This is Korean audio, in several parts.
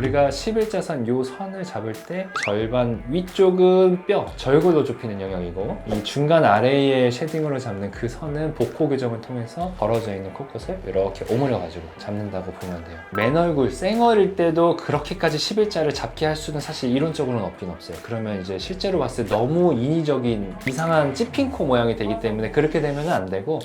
우리가 11자선 요 선을 잡을 때 절반 위쪽은 뼈, 절골로 좁히는 영역이고 이 중간 아래의 쉐딩으로 잡는 그 선은 복호 교정을 통해서 벌어져 있는 코끝을 이렇게 오므려가지고 잡는다고 보면 돼요. 맨 얼굴, 쌩얼일 때도 그렇게까지 11자를 잡게 할 수는 사실 이론적으로는 없긴 없어요. 그러면 이제 실제로 봤을 때 너무 인위적인 이상한 찌핑코 모양이 되기 때문에 그렇게 되면 안 되고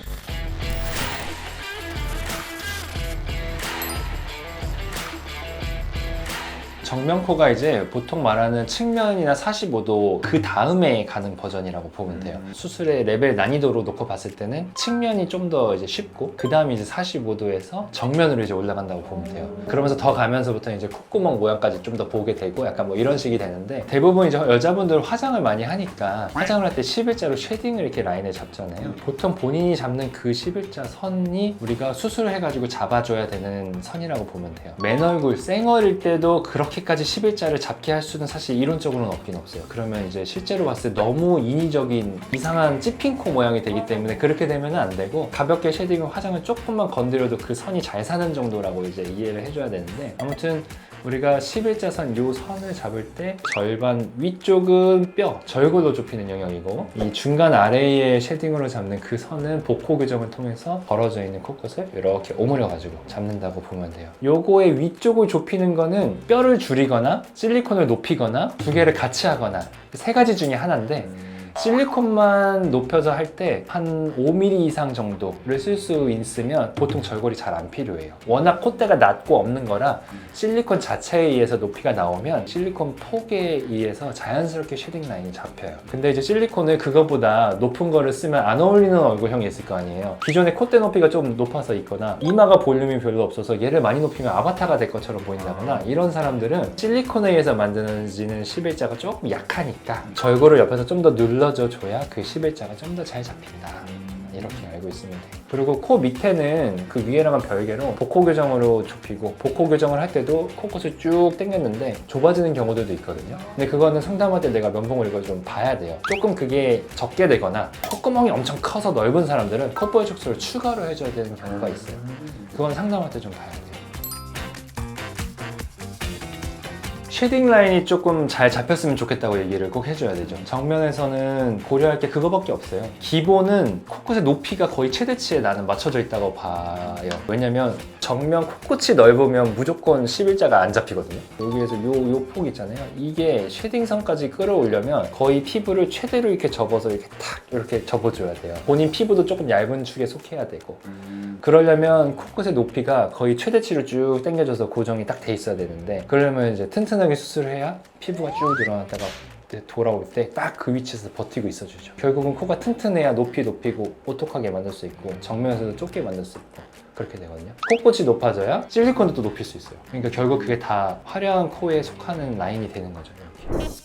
정면코가 이제 보통 말하는 측면이나 45도 그 다음에 가는 버전이라고 보면 돼요. 수술의 레벨 난이도로 놓고 봤을 때는 측면이 좀 더 이제 쉽고 그 다음에 이제 45도에서 정면으로 이제 올라간다고 보면 돼요. 그러면서 더 가면서부터 이제 콧구멍 모양까지 좀 더 보게 되고 약간 뭐 이런 식이 되는데 대부분 이제 여자분들 화장을 많이 하니까 화장을 할 때 11자로 쉐딩을 이렇게 라인을 잡잖아요. 보통 본인이 잡는 그 11자 선이 우리가 수술을 해가지고 잡아줘야 되는 선이라고 보면 돼요. 맨 얼굴, 쌩얼일 때도 그렇게 까지 11자를 잡게 할 수는 사실 이론적으로는 없긴 없어요. 그러면 이제 실제로 봤을 때 너무 인위적인 이상한 찌핑코 모양이 되기 때문에 그렇게 되면 안 되고 가볍게 쉐딩을 화장을 조금만 건드려도 그 선이 잘 사는 정도라고 이제 이해를 해줘야 되는데 아무튼 우리가 11자선 요 선을 잡을 때 절반 위쪽은 뼈, 절골로 좁히는 영역이고 이 중간 아래의 쉐딩으로 잡는 그 선은 복호 교정을 통해서 벌어져 있는 코끝을 이렇게 오므려 가지고 잡는다고 보면 돼요. 요거의 위쪽을 좁히는 거는 뼈를 줄이거나 실리콘을 높이거나 두 개를 같이 하거나 세 가지 중에 하나인데 실리콘만 높여서 할 때 한 5mm 이상 정도를 쓸 수 있으면 보통 절골이 잘 안 필요해요. 워낙 콧대가 낮고 없는 거라 실리콘 자체에 의해서 높이가 나오면 실리콘 폭에 의해서 자연스럽게 쉐딩 라인이 잡혀요. 근데 이제 실리콘을 그거보다 높은 거를 쓰면 안 어울리는 얼굴형이 있을 거 아니에요. 기존에 콧대 높이가 좀 높아서 있거나 이마가 볼륨이 별로 없어서 얘를 많이 높이면 아바타가 될 것처럼 보인다거나 이런 사람들은 실리콘에 의해서 만드는 11자가 조금 약하니까 절골을 옆에서 좀 더 눌러 줘 줘야 그 11자가 좀 더 잘 잡힌다. 이렇게 알고 있으면 돼요. 그리고 코 밑에는 그 위에랑은 별개로 복호 교정으로 좁히고 복호 교정을 할 때도 코끝을 쭉 당겼는데 좁아지는 경우들도 있거든요. 근데 그거는 상담할 때 내가 면봉을 이걸 좀 봐야 돼요. 조금 그게 적게 되거나 콧구멍이 엄청 커서 넓은 사람들은 콧볼 축소를 추가로 해줘야 되는 경우가 있어요. 그건 상담할 때 좀 봐야 돼요. 쉐딩 라인이 조금 잘 잡혔으면 좋겠다고 얘기를 꼭 해줘야 되죠. 정면에서는 고려할 게 그거밖에 없어요. 기본은 코끝의 높이가 거의 최대치에 나는 맞춰져 있다고 봐요. 왜냐면 정면 코끝이 넓으면 무조건 11자가 안 잡히거든요. 여기에서 요, 요 폭 있잖아요. 이게 쉐딩선까지 끌어올려면 거의 피부를 최대로 이렇게 접어서 이렇게 탁 이렇게 접어줘야 돼요. 본인 피부도 조금 얇은 축에 속해야 되고. 그러려면 코끝의 높이가 거의 최대치로 쭉 당겨져서 고정이 딱 돼 있어야 되는데 그러려면 이제 튼튼하게 수술을 해야 피부가 쭉 늘어났다가 돌아올 때 딱 그 위치에서 버티고 있어주죠. 결국은 코가 튼튼해야 높이 높이고 오똑하게 만들 수 있고 정면에서도 좁게 만들 수 있고 그렇게 되거든요. 코끝이 높아져야 실리콘도 또 높일 수 있어요. 그러니까 결국 그게 다 화려한 코에 속하는 라인이 되는 거죠. 이렇게.